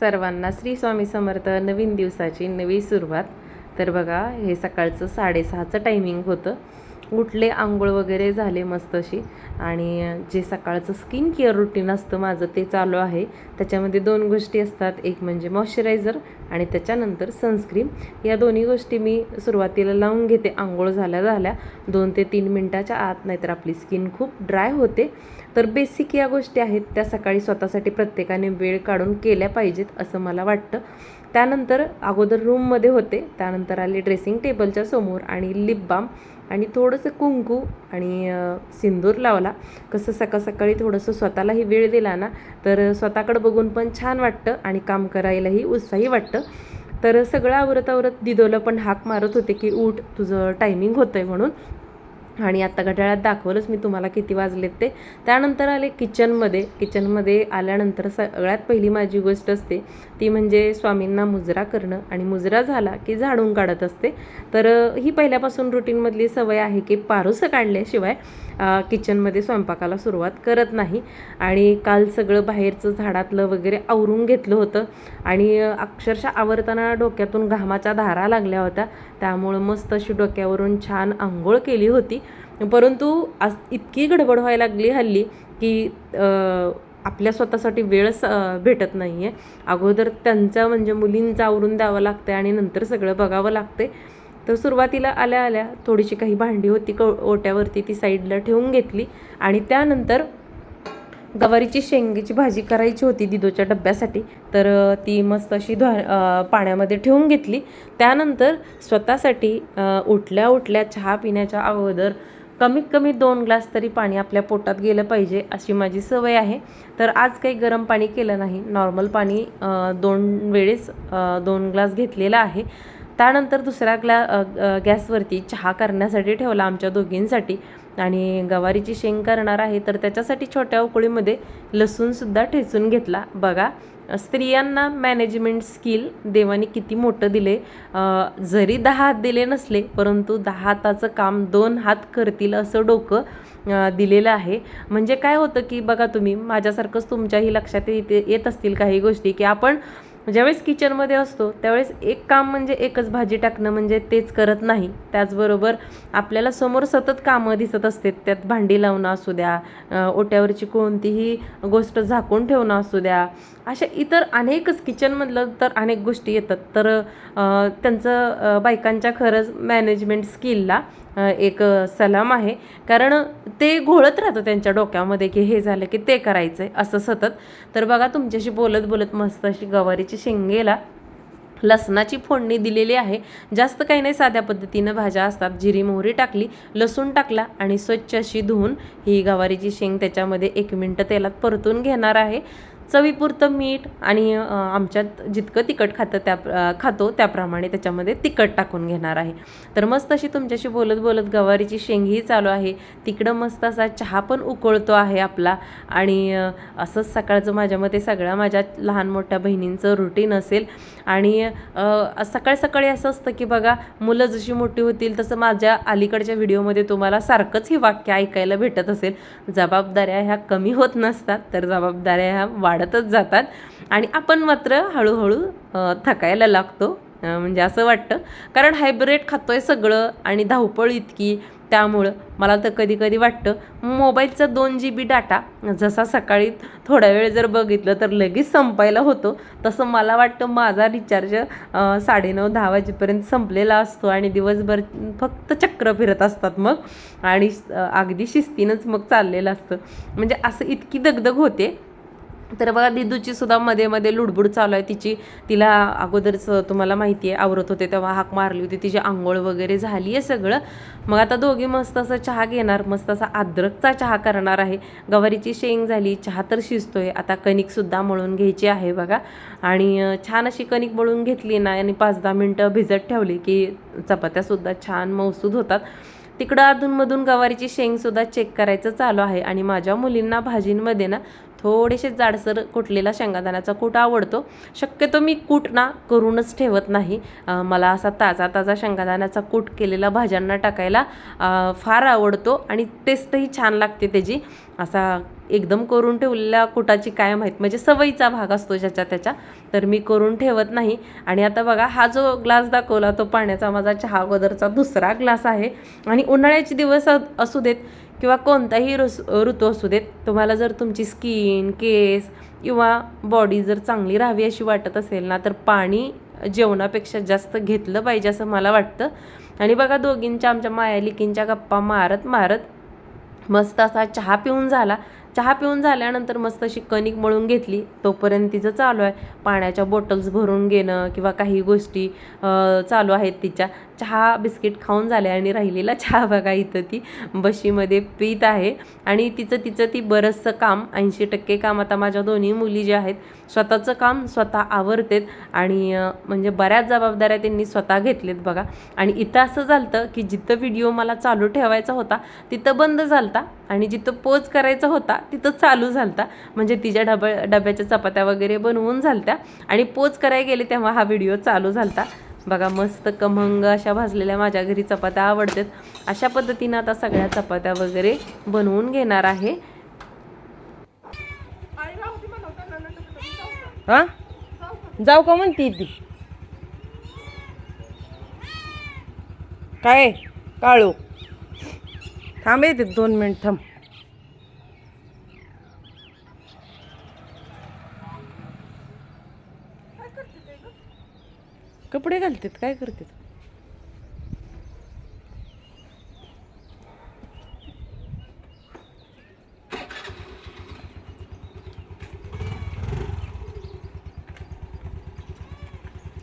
सर्वांना श्री स्वामी समर्थ नवीन दिवसाची नवी सुरुवात. तर बघा हे सकाळचं साडेसहाचं टायमिंग होतं. उठले आंघोळ वगैरे झाले मस्त अशी. आणि जे सकाळचं स्किन केअर रुटीन असतं माझं ते चालू आहे. त्याच्यामध्ये दोन गोष्टी असतात. एक म्हणजे मॉइश्चरायझर आणि त्याच्यानंतर सनस्क्रीम या दोन्ही गोष्टी मी सुरुवातीला लावून घेते. आंघोळ झाल्या झाल्या दोन ते तीन मिनटाच्या आत नाहीतर आपली स्किन खूप ड्राय होते. तर बेसिक या गोष्टी आहेत त्या सकाळी स्वतःसाठी प्रत्येकाने वेळ काढून केल्या पाहिजेत असं मला वाटतं. त्यानंतर अगोदर रूममध्ये होते. त्यानंतर आले ड्रेसिंग टेबलच्या समोर आणि लिप बाम आणि थोडंसं कुंकू आणि सिंदूर लावला. कसं सकाळ सकाळी थोडंसं स्वतःलाही वेळ दिला ना तर स्वतःकडं बघून पण छान वाटतं आणि काम करायलाही उत्साही वाटतं. तर सगळं आवरत आवरत दिदोला पण हाक मारत होते की उठ तुझं टायमिंग होतं आहे म्हणून. आणि आत्ता घड्याळात दाखवलंच मी तुम्हाला किती वाजलेत ते. त्यानंतर आले किचनमध्ये. किचनमध्ये आल्यानंतर सगळ्यात पहिली माझी गोष्ट असते ती म्हणजे स्वामींना मुजरा करणं. आणि मुजरा झाला की झाडून काढत असते. तर ही पहिल्यापासून रुटीनमधली सवय आहे की पारोसं काढल्याशिवाय किचनमध्ये स्वयंपाकाला सुरुवात करत नाही. आणि काल सगळं बाहेरचं झाडातलं वगैरे आवरून घेतलं होतं. आणि अक्षरशः आवरताना डोक्यातून घामाच्या धारा लागल्या होत्या. त्यामुळं मस्त अशी डोक्यावरून छान आंघोळ केली होती. परंतु आज इतकी गडबड व्हायला लागली हल्ली की आपल्या स्वतःसाठी वेळच भेटत नाही आहे अगोदर त्यांचा म्हणजे मुलींचा आवरून द्यावं लागतं आणि नंतर सगळं बघावं लागते तर सुरुवातीला आल्या आल्या थोडीशी काही भांडी होती क ओट्यावरती ती साईडला ठेवून घेतली आणि त्यानंतर गवारीची शेंगीची भाजी करायची होती दिदोच्या डब्यासाठी. तर ती मस्त अशी धुवा पाण्यामध्ये ठेवून घेतली. त्यानंतर स्वतःसाठी उठल्या उठल्या चहा पिण्याच्या अगोदर कमीत कमी दोन ग्लास तरी पाणी आपल्या पोटात गेलं पाहिजे अशी माझी सवय आहे. तर आज काही गरम पाणी केलं नाही. नॉर्मल पाणी दोन वेळेस दोन ग्लास घेतलेला आहे. त्यानंतर दुसऱ्या ग्ला गॅसवरती चहा करण्यासाठी ठेवला आमच्या दोघींसाठी. आणि गवारीची शेंग करणार आहे. तर त्याच्यासाठी छोट्या उकळीमध्ये लसूणसुद्धा ठेचून घेतला. बघा स्त्रियांना मॅनेजमेंट स्किल देवाने किती मोठं दिले. जरी दहा हात दिले नसले परंतु दहा हाताचं काम दोन हात करतील असं डोकं दिलेलं आहे. म्हणजे काय होतं की बघा तुम्ही माझ्यासारखंच तुमच्याही लक्षात येते येत असतील काही गोष्टी की आपण ज्यावेळेस किचनमध्ये असतो त्यावेळेस एक काम म्हणजे एकच भाजी टाकणं म्हणजे तेच करत नाही. त्याचबरोबर आपल्याला समोर सतत कामं दिसत असते त्यात भांडी लावणं असू द्या ओट्यावरची कोणतीही गोष्ट झाकून ठेवणं असू द्या अशा इतर अनेकच किचनमधलं तर अनेक गोष्टी येतात. तर त्यांचं बायकांच्या खरंच मॅनेजमेंट स्किलला एक सलाम आहे. कारण ते घोळत राहतं त्यांच्या डोक्यामध्ये की हे झालं की ते करायचं आहे असं सतत. तर बघा तुमच्याशी बोलत बोलत मस्त अशी गवारीची शेंगेला लसणाची फोडणी दिलेली आहे. जास्त काही नाही साध्या पद्धतीनं भाज्या असतात. जिरी मोहरी टाकली लसूण टाकला आणि स्वच्छ अशी धुवून ही गवारीची शेंग त्याच्यामध्ये एक मिनटं तेलात परतून घेणार आहे. चवीपुरतं मीठ आणि आमच्यात जितकं तिखट खातं त्या खातो त्याप्रमाणे त्याच्यामध्ये तिखट टाकून घेणार आहे. तर मस्त अशी तुमच्याशी बोलत बोलत गवारीची शेंगही चालू आहे. तिकडं मस्त असा चहा पण उकळतो आहे आपला आणि असंच सकाळचं माझ्या मते सगळ्या माझ्या लहान मोठ्या बहिणींचं रुटीन असेल. आणि सकाळ सकाळी असं असतं की बघा मुलं जशी मोठी होतील तसं माझ्या अलीकडच्या व्हिडिओमध्ये तुम्हाला सारखंच हे वाक्य ऐकायला भेटत असेल. जबाबदाऱ्या ह्या कमी होत नसतात तर जबाबदाऱ्या ह्या वाढ वाढतच जातात. आणि आपण मात्र हळूहळू थकायला लागतो. म्हणजे असं वाटतं. कारण हायब्रेड आहे सगळं आणि धावपळ इतकी त्यामुळं मला तर कधी कधी वाटतं मोबाईलचा दोन जी बी डाटा जसा सकाळी थोडा वेळ जर बघितलं तर लगेच संपायला होतो. तसं मला वाटतं माझा रिचार्ज साडेनऊ दहा वाजेपर्यंत संपलेला असतो आणि दिवसभर फक्त चक्र फिरत असतात मग. आणि अगदी शिस्तीनंच मग चाललेलं असतं. म्हणजे असं इतकी दगदग होते. तर बघा दिदूची सुद्धा मध्ये मध्ये लुडबुड चालू आहे. तिची तिला अगोदरच तुम्हाला माहिती आहे आवरत होते तेव्हा हाक मारली होती. तिची आंघोळ वगैरे झाली आहे सगळं. मग आता दोघी मस्त असं चहा घेणार मस्त असा अद्रकचा चहा करणार आहे. गवारीची शेंग झाली चहा तर शिजतोय. आता कणिकसुद्धा मळून घ्यायची आहे बघा. आणि छान अशी कणिक मळून घेतली ना आणि पाच दहा मिनटं भिजत ठेवली की चपात्यासुद्धा छान मौसूद होतात. तिकडं अधूनमधून गवारीची शेंगसुद्धा चेक करायचं चालू आहे. आणि माझ्या मुलींना भाजींमध्ये ना थोडेसे जाडसर कुटलेला शेंगादाण्याचा कूट आवडतो. शक्यतो मी कूट ना करूनच ठेवत नाही. मला असा ताजा ताजा शेंगादाण्याचा कूट केलेला भाज्यांना टाकायला फार आवडतो आणि टेस्टही छान लागते त्याची. असा एकदम करून ठेवलेल्या कुटाची काय माहीत म्हणजे सवयीचा भाग असतो ज्याच्या त्याच्या तर मी करून ठेवत नाही. आणि आता बघा हा जो ग्लास दाखवला तो पाण्याचा माझा चहा अगोदरचा दुसरा ग्लास आहे. आणि उन्हाळ्याचे दिवस असू देत किंवा कोणताही ऋस ऋतू असू देत तुम्हाला जर तुमची स्किन केस किंवा बॉडी जर चांगली राहावी अशी वाटत असेल ना तर पाणी जेवणापेक्षा जास्त घेतलं पाहिजे असं मला वाटतं. आणि बघा दोघींच्या आमच्या मायालिकींच्या गप्पा मारत मारत मस्त असा चहा पिऊन झाला. चहा पिऊन झाल्यानंतर मस्त अशी कणिक मळून घेतली. तोपर्यंत तिचं चालू आहे. पाण्याच्या बॉटल्स भरून घेणं किंवा काही गोष्टी चालू आहेत तिच्या. चहा बिस्किट खाऊन झाले आणि राहिलेला चहा बघा इथं ती बशीमध्ये पीत आहे. आणि तिचं तिचं ती बरंचसं काम ऐंशी टक्के काम आता माझ्या दोन्ही मुली ज्या आहेत स्वतःचं काम स्वतः आवरतेत. आणि म्हणजे बऱ्याच जबाबदाऱ्या त्यांनी स्वतः घेतलेत बघा. आणि इथं असं झालं की जिथं व्हिडिओ मला चालू ठेवायचा होता तिथं बंद झालता. आणि जिथं पोच करायचा होता तिथं चालू झालता. म्हणजे तिच्या डब्या डब्याच्या चपात्या वगैरे बनवून झालत्या. आणि पोच करायला गेले तेव्हा हा व्हिडिओ चालू झालता. बघा मस्त कमंग अशा भाजलेल्या माझ्या घरी चपात्या आवडतात. अशा पद्धतीनं आता सगळ्या चपात्या वगैरे बनवून घेणार आहे. हा? जाऊ का म्हणती ती? काय? काळू. थांब येते दोन मिनिट थांब. कपडे घालतात काय करतात?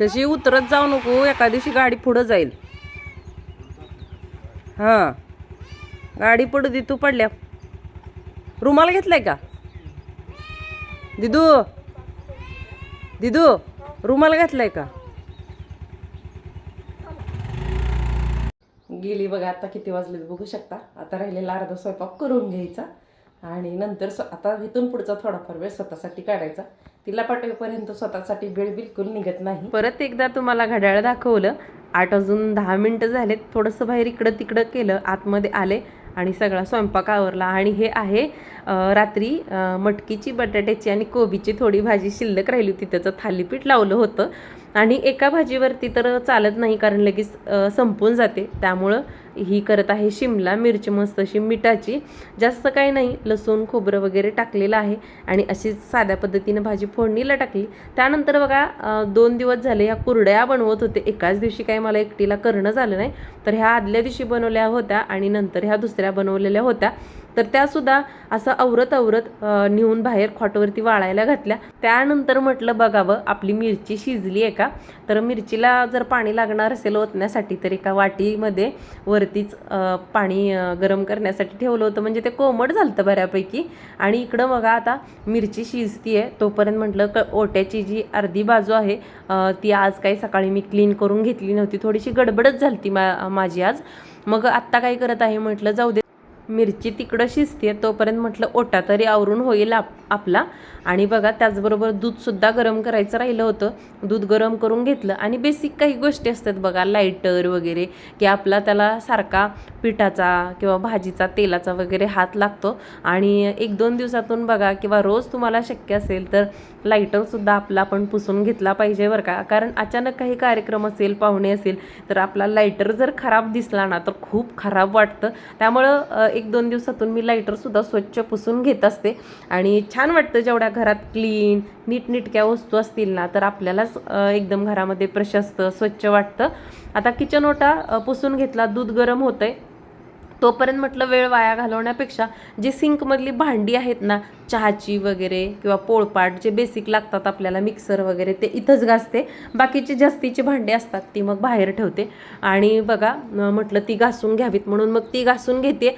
तशी उतरत जाऊ नको एका दिवशी गाडी पुढं जाईल. हां. गाडी पडू दे तू पडल्या. रुमाल घेतलाय का? दिदू. दिदू रुमाल घातलाय का? गेली बघा आता किती वाजले बघू शकता. आता राहिलेला अर्धा स्वयंपाक करून घ्यायचा आणि नंतर स्व- आता इथून पुढचा थोडाफार वेळ स्वतःसाठी काढायचा. तिला पाठवेपर्यंत स्वतःसाठी वेळ बिलकुल निघत नाही. परत एकदा तुम्हाला घड्याळ दाखवलं. आठ अजून दहा मिनटं झालेत. थोडंसं बाहेर इकडं तिकडं केलं आतमध्ये आले आणि सगळा स्वयंपाक आवरला. आणि हे आहे रात्री मटकीची बटाट्याची आणि कोबीची थोडी भाजी शिल्लक राहिली होती. त्याचं थालीपीठ लावलं होतं. आणि एका भाजीवरती तर चालत नाही कारण लगेच संपून जाते. त्यामुळं ही करत आहे शिमला मिरची मस्त अशी मिठाची. जास्त काही नाही लसूण खोबरं वगैरे टाकलेलं आहे. आणि अशीच साध्या पद्धतीनं भाजी फोडणीला टाकली. त्यानंतर बघा दोन दिवस झाले ह्या कुरड्या बनवत होते. एकाच दिवशी काही मला एकटीला करणं झालं नाही. तर ह्या आदल्या दिवशी बनवल्या होत्या आणि नंतर ह्या दुसऱ्या बनवलेल्या होत्या. तर त्यासुद्धा असं अवरत अवरत नेऊन बाहेर खॉटवरती वाळायला घातल्या. त्यानंतर म्हटलं बघावं आपली मिरची शिजली आहे का? तर मिरचीला जर पाणी लागणार असेल ओतण्यासाठी तर एका वाटीमध्ये वरतीच पाणी गरम करण्यासाठी ठेवलं होतं. म्हणजे ते कोमट झालं होतं बऱ्यापैकी. आणि इकडं बघा आता मिरची शिजती आहे तोपर्यंत म्हटलं क ओट्याची जी अर्धी बाजू आहे ती आज काही सकाळी मी क्लीन करून घेतली नव्हती. थोडीशी गडबडच झाली ती मा माझी आज. मग आत्ता काय करत आहे म्हटलं जाऊ दे मिरची तिकडं शिजते तोपर्यंत म्हटलं ओटा तरी आवरून होईल आप आपला. आणि बघा त्याचबरोबर दूधसुद्धा गरम करायचं राहिलं होतं. दूध गरम करून घेतलं आणि बेसिक काही गोष्टी असतात बघा लायटर वगैरे की आपला त्याला सारखा पिठाचा किंवा भाजीचा तेलाचा वगैरे हात लागतो. आणि एक दोन दिवसातून बघा किंवा रोज तुम्हाला शक्य असेल तर लायटरसुद्धा आपला आपण पुसून घेतला पाहिजे बरं का. कारण अचानक काही कार्यक्रम असेल पाहुणे असेल तर आपला लायटर जर खराब दिसला ना तर खूप खराब वाटतं. त्यामुळं एक दोन दिवसातून मी लायटरसुद्धा स्वच्छ पुसून घेत असते. आणि छान वाटतं जेवढ्या घरात क्लीन नीटनिटक्या वस्तू असतील ना तर आपल्यालाच एकदम घरामध्ये प्रशस्त स्वच्छ वाटतं. आता किचन ओटा पुसून घेतला दूध गरम होतंय. तोपर्यंत म्हटलं वेळ वाया घालवण्यापेक्षा जी सिंकमधली भांडी आहेत ना चहाची वगैरे किंवा पोळपाट जे बेसिक लागतात आपल्याला मिक्सर वगैरे ते इथंच घासते. बाकीची जास्तीची भांडी असतात ती मग बाहेर ठेवते. आणि बघा म्हटलं ती घासून घ्यावीत म्हणून मग ती घासून घेते.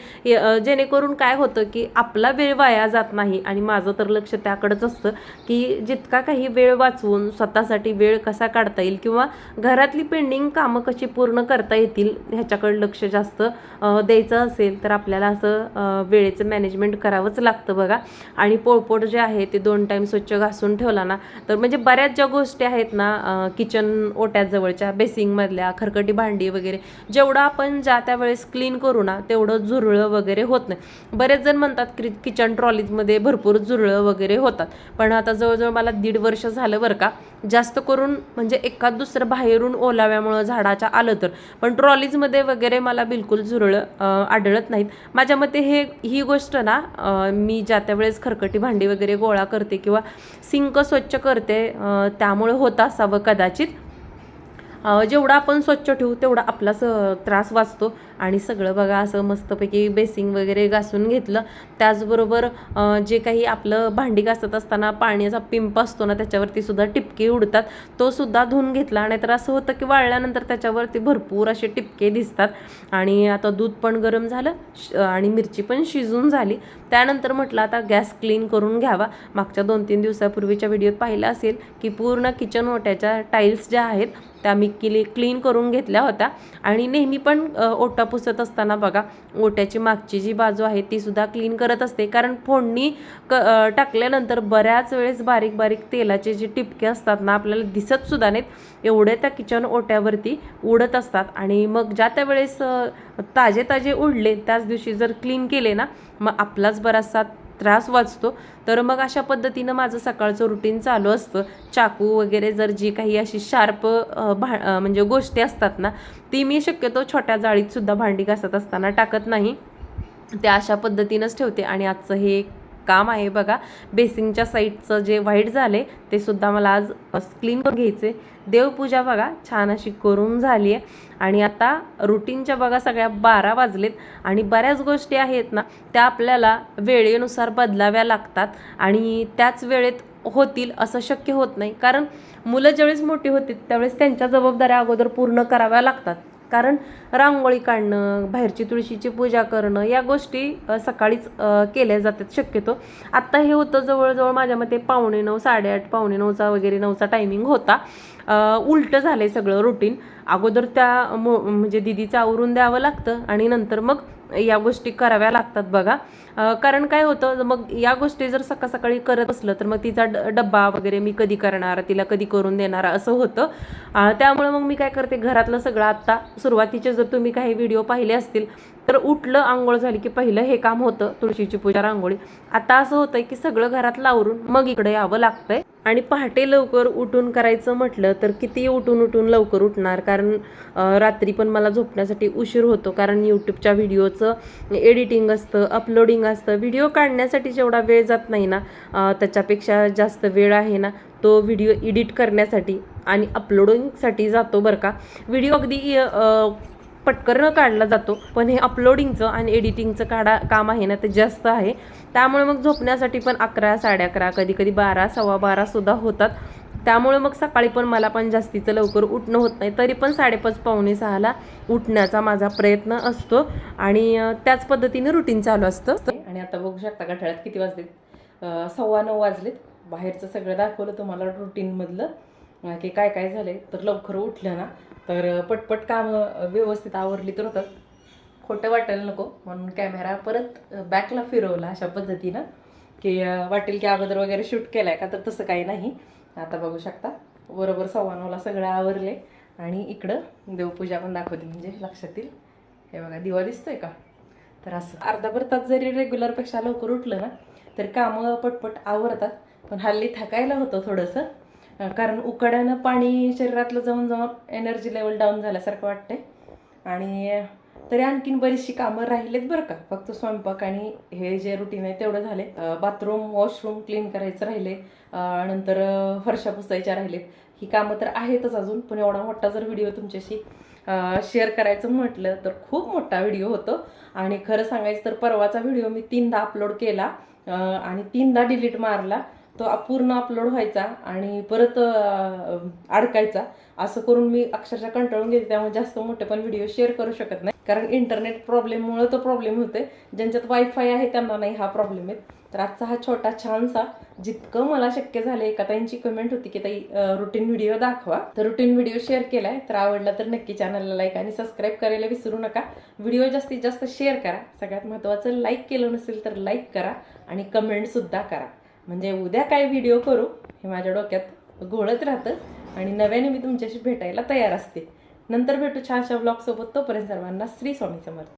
जेणेकरून काय होतं की आपला वेळ वाया जात नाही आणि माझं तर लक्ष त्याकडंच असतं की जितका काही वेळ वाचवून स्वतःसाठी वेळ कसा काढता येईल किंवा घरातली पेंडिंग कामं कशी पूर्ण करता येतील ह्याच्याकडे लक्ष जास्त द्यायचं असेल तर आपल्याला असं वेळेचं मॅनेजमेंट करावंच लागतं बघा. आणि पोळपोट जे आहे ते दोन टाईम स्वच्छ घासून ठेवला ना तर म्हणजे बऱ्याच ज्या गोष्टी आहेत ना किचन ओट्याजवळच्या बेसिंगमधल्या खरकटी भांडी वगैरे जेवढं आपण ज्या त्या वेळेस क्लीन करू ना तेवढं झुरळं वगैरे होत नाही. बरेच जण म्हणतात कि किचन ट्रॉलीजमध्ये भरपूर झुरळं वगैरे होतात. पण आता जवळजवळ मला दीड वर्ष झालं बरं का जास्त करून म्हणजे एखाद दुसरं बाहेरून ओलाव्यामुळं झाडाच्या आलं तर. पण ट्रॉलीजमध्ये वगैरे मला बिलकुल झुरळं आढळत नाहीत. माझ्या मते हे ही गोष्ट ना मी ज्या त्यावेळेस खरकटी भांडी वगैरे गोळा करते किंवा सिंक स्वच्छ करते त्यामुळं त्यामुळे होत असावं कदाचित. जेवढं आपण स्वच्छ ठेवू तेवढा आपला स त्रास वाचतो. आणि सगळं बघा असं मस्तपैकी बेसिंग वगैरे घासून घेतलं. त्याचबरोबर जे काही आपलं भांडी घासत असताना पाण्याचा पिंप असतो ना त्याच्यावरती सुद्धा टिपके उडतात. तो सुद्धा धुवून घेतला नाहीतर असं होतं की वाळल्यानंतर त्याच्यावरती भरपूर असे टिपके दिसतात. आणि आता दूध पण गरम झालं श- आणि मिरची पण शिजून झाली. त्यानंतर म्हटलं आता गॅस क्लीन करून घ्यावा. मागच्या दोन तीन दिवसापूर्वीच्या व्हिडिओत पाहिलं असेल की पूर्ण किचन ओट्याच्या टाईल्स ज्या आहेत त्या मी किली क्लीन करून घेतल्या होत्या. आणि नेहमी पण अ, ओटा पुसत असताना बघा ओट्याची मागची जी बाजू आहे ती सुद्धा क्लीन करत असते. कारण फोडणी क टाकल्यानंतर बऱ्याच वेळेस बारीक बारीक तेलाचे जे टिपके असतात ना आपल्याला दिसत सुद्धा नाहीत. एवढे त्या किचन ओट्यावरती उडत असतात. आणि मग ज्या त्या वेळेस ताजे ताजे उडले त्याच दिवशी जर क्लीन केले ना मग आपलाच बराचसा त्रास वाचतो. तर मग अशा पद्धतीनं माझं सकाळचं रुटीन चालू असतं. चाकू वगैरे जर जी काही अशी शार्प भा म्हणजे गोष्टी असतात ना ती मी शक्यतो छोट्या जाळीतसुद्धा भांडी घासत असताना टाकत नाही. ते अशा पद्धतीनंच ठेवते आणि आजचं हे काम आहे बघा. बेसिंगच्या साईडचं जे व्हाईट झाले ते सुद्धा मला आज क्लीन करून घ्यायचे देवपूजा बघा छान अशी करून झाली आहे आणि आता रुटीनच्या बघा सगळ्या बारा वाजलेत. आणि बऱ्याच गोष्टी आहेत ना त्या आपल्याला वेळेनुसार बदलाव्या लागतात. आणि त्याच वेळेत होतील असं शक्य होत नाही. कारण मुलं ज्यावेळेस मोठी होतील त्यावेळेस त्यांच्या जबाबदाऱ्या अगोदर पूर्ण कराव्या लागतात. कारण रांगोळी काढणं बाहेरची तुळशीची पूजा करणं या गोष्टी सकाळीच केल्या जातात शक्यतो. आत्ता हे होतं जवळजवळ माझ्या मते पावणे नऊ साडेआठ पावणे नऊचा वगैरे नऊचा टायमिंग होता. उलटं झालं आहे सगळं रुटीन अगोदर त्या मो म्हणजे दिदीचं आवरून द्यावं लागतं आणि नंतर मग या गोष्टी कराव्या लागतात बघा. कारण काय होतं मग या गोष्टी जर सकाळ सकाळी करत असलं तर मग तिचा ड डब्बा वगैरे मी कधी करणार तिला कधी करून देणार असं होतं. त्यामुळं त्यामुळे मग मी काय करते घरातलं सगळं आत्ता सुरुवातीचे जर तुम्ही काही व्हिडिओ पाहिले असतील तर उठलं आंघोळ झाली की पहिलं हे काम होतं तुळशीची पूजा रांगोळी. आता असं होतंय की सगळं घरात लावरून मग इकडे यावं लागतंय. आणि पहाटे लवकर उठून करायचं म्हटलं तर किती उठून उठून लवकर उठणार. कारण रात्री पण मला झोपण्यासाठी उशीर होतो. कारण यूट्यूबच्या व्हिडिओचं एडिटिंग असतं अपलोडिंग असतं. व्हिडिओ काढण्यासाठी जेवढा वेळ जात नाही ना त्याच्यापेक्षा जास्त वेळ आहे ना तो व्हिडिओ एडिट करण्यासाठी आणि अपलोडिंगसाठी जातो बरं का. व्हिडिओ अगदी पटकन काढला जातो. पण हे अपलोडिंगचं आणि एडिटिंगचं काढा काम आहे ना ते जास्त आहे. त्यामुळे मग झोपण्यासाठी पण अकरा साडे अकरा कधी कधी बारा सव्वा बारासुद्धा होतात. त्यामुळे मग सकाळी पण मला पण जास्तीचं लवकर उठणं होत नाही. तरी पण साडेपाच पावणे सहाला उठण्याचा माझा प्रयत्न असतो. आणि त्याच पद्धतीने रुटीन चालू असतं. आणि आता बघू शकता गठाळ्यात किती वाजलेत? सव्वा नऊ वाजलेत. बाहेरचं सगळं दाखवलं तुम्हाला रुटीनमधलं की काय काय झालंय? तर लवकर उठलं ना. तर पटपट कामं व्यवस्थित आवरली तर होतात खोटं वाटायला नको. म्हणून कॅमेरा परत बॅकला फिरवला अशा पद्धतीनं. की वाटेल की अगोदर वगैरे शूट केला आहे का? तर तसं काही नाही. आता बघू शकता. बरोबर सव्वा नऊला सगळं आवरले. आणि इकडं देवपूजा पण दाखवते. म्हणजे लक्षात येईल हे बघा दिवा दिसतोय का? तर असं. अर्धाभर तास जरी रेग्युलरपेक्षा लवकर उठलं ना तर कामं पटपट आवरतात. पण हल्ली थकायला होतं थोडंसं. कारण उकड्यानं पाणी शरीरातलं जाऊन जाऊन एनर्जी लेवल डाऊन झाल्यासारखं वाटतंय. आणि तरी आणखीन बरीचशी कामं राहिलेत बरं का. फक्त स्वयंपाक आणि हे जे रुटीन आहे तेवढं झाले बाथरूम वॉशरूम क्लीन करायचं राहिले. नंतर फरशा पुसायच्या राहिलेत. ही कामं तर आहेतच अजून पण एवढा मोठा जर व्हिडिओ तुमच्याशी शेअर करायचं म्हटलं तर खूप मोठा व्हिडिओ होतो. आणि खरं सांगायचं तर परवाचा व्हिडिओ मी तीनदा अपलोड केला. आणि तीनदा डिलीट मारला. तो अपूर्ण अपलोड व्हायचा आणि परत अडकायचा. असं करून मी अक्षरशः कंटाळून घेते त्यामुळे जास्त मोठे पण व्हिडिओ शेअर करू शकत नाही. कारण इंटरनेट प्रॉब्लेममुळं तो प्रॉब्लेम होते ज्यांच्यात वायफाय आहे त्यांना नाही हा प्रॉब्लेम आहे तर आजचा हा छोटा छानसा जितकं मला शक्य झालं एका ताईंची कमेंट होती की ताई रुटीन व्हिडिओ दाखवा. तर रुटीन व्हिडिओ शेअर केलाय. तर आवडला तर नक्की चॅनलला लाईक आणि सबस्क्राईब करायला विसरू नका. व्हिडिओ जास्तीत जास्त शेअर करा. सगळ्यात महत्त्वाचं लाईक केलं नसेल तर लाईक करा आणि कमेंटसुद्धा करा. म्हणजे उद्या काय व्हिडिओ करू हे माझ्या डोक्यात घोळत राहतं आणि नव्याने मी तुमच्याशी भेटायला तयार असते. नंतर भेटू छानशा ब्लॉगसोबत तोपर्यंत सर्वांना श्री स्वामी समर्थ.